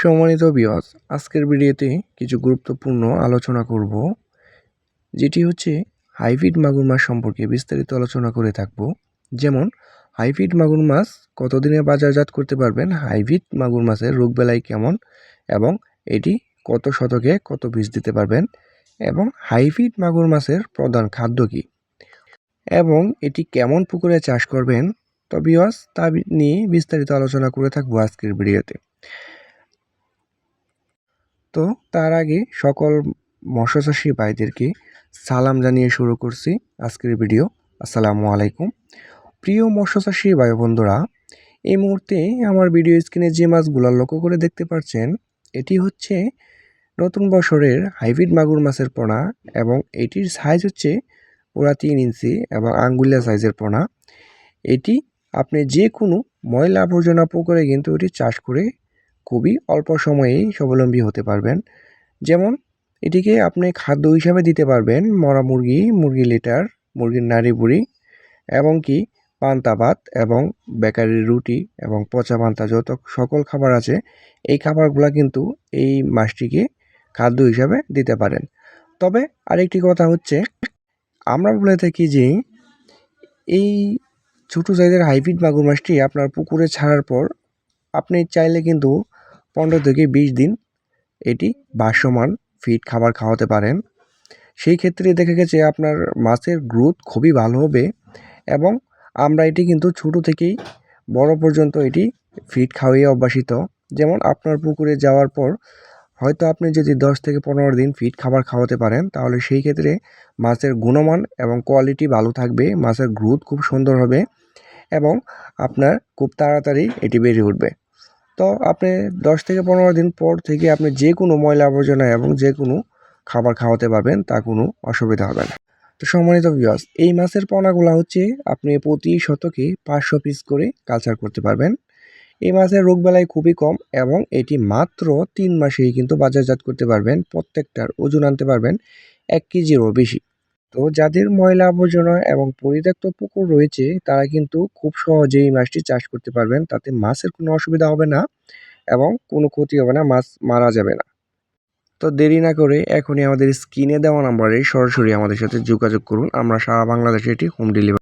সম্মানিত বিয়স আজকের ভিডিওতে কিছু গুরুত্বপূর্ণ আলোচনা করব, যেটি হচ্ছে হাইব্রিড মাগুর মাছ সম্পর্কে বিস্তারিত আলোচনা করে থাকব। যেমন, হাইব্রিড মাগুর মাছ কতদিনে বাজারজাত করতে পারবেন, হাইব্রিড মাগুর মাছের রোগ রোগবেলায় কেমন, এবং এটি কত শতকে কত বীজ দিতে পারবেন, এবং হাইব্রিড মাগুর মাছের প্রধান খাদ্য কী, এবং এটি কেমন পুকুরে চাষ করবেন। তো বিয়স তা নিয়ে বিস্তারিত আলোচনা করে থাকব আজকের ভিডিওতে। তো তার আগে সকল মৎস্যচাষী ভাইদেরকে সালাম জানিয়ে শুরু করছি আজকের ভিডিও। আসসালামু আলাইকুম। প্রিয় মৎস্যচাষী ভাই বন্ধুরা, এই মুহূর্তে আমার ভিডিও স্ক্রিনে যে মাছগুলো লক্ষ্য করে দেখতে পাচ্ছেন, এটি হচ্ছে নতুন বছরের হাইব্রিড মাগুর মাছের পোনা এবং এটির সাইজ হচ্ছে পুরা তিন ইঞ্চি এবং আঙ্গুলিয়া সাইজের পোনা। এটি আপনি যে কোনো ময়লা আবর্জনা পুকুরে কিন্তু এটি চাষ করে খুবই অল্প সময়েই স্বাবলম্বী হতে পারবেন। যেমন, এটিকে আপনি খাদ্য হিসাবে দিতে পারবেন, মরা মুরগি মুরগি লিটার, মুরগির নাড়ি বুড়ি, এবং কি পান্তা ভাত এবং বেকারির রুটি এবং পচা পান্তা যত সকল খাবার আছে, এই খাবারগুলো কিন্তু এই মাছটিকে খাদ্য হিসাবে দিতে পারেন। তবে আরেকটি কথা হচ্ছে, আমরা বলে থাকি যে, এই ছোটো সাইজের হাইব্রিড মাগুর মাছটি আপনার পুকুরে ছাড়ার পর আপনি চাইলে কিন্তু পনেরো থেকে বিশ দিন এটি ভাসমান ফিড খাবার খাওয়াতে পারেন। সেই ক্ষেত্রে দেখা গেছে আপনার মাছের গ্রোথ খুবই ভালো হবে এবং আমরা এটি কিন্তু ছোটো থেকেই বড় পর্যন্ত এটি ফিড খাওয়িয়ে অভ্যাসিত। যেমন আপনার পুকুরে যাওয়ার পর হয়তো আপনি যদি দশ থেকে পনেরো দিন ফিড খাবার খাওয়াতে পারেন, তাহলে সেই ক্ষেত্রে মাছের গুণমান এবং কোয়ালিটি ভালো থাকবে, মাছের গ্রোথ খুব সুন্দর হবে এবং আপনার খুব তাড়াতাড়ি এটি বেড়ে উঠবে। তো আপনি দশ থেকে পনেরো দিন পর থেকে আপনি যে কোনো ময়লা আবর্জনা এবং যে কোনো খাবার খাওয়াতে পারবেন, তা কোনো অসুবিধা হবে না। তো সম্মানিত বিয়াস এই মাছের পোনাগুলো হচ্ছে আপনি প্রতি শতকে পাঁচশো পিস করে কালচার করতে পারবেন। এই মাছের রোগবেলায় খুবই কম এবং এটি মাত্র তিন মাসেই কিন্তু বাজারজাত করতে পারবেন, প্রত্যেকটার ওজন আনতে পারবেন এক কেজিরও বেশি। তো যাদের ময়লা আবর্জনা এবং পরিত্যক্ত পুকুর রয়েছে, তারা কিন্তু খুব সহজেই মাছটি চাষ করতে পারবেন। তাতে মাছের কোনো অসুবিধা হবে না এবং কোনো ক্ষতি হবে না, মাছ মারা যাবে না। তো দেরি না করে এখনই আমাদের স্ক্রিনে দেওয়া নাম্বারে সরাসরি আমাদের সাথে যোগাযোগ করুন। আমরা সারা বাংলাদেশে এটি হোম ডেলিভারি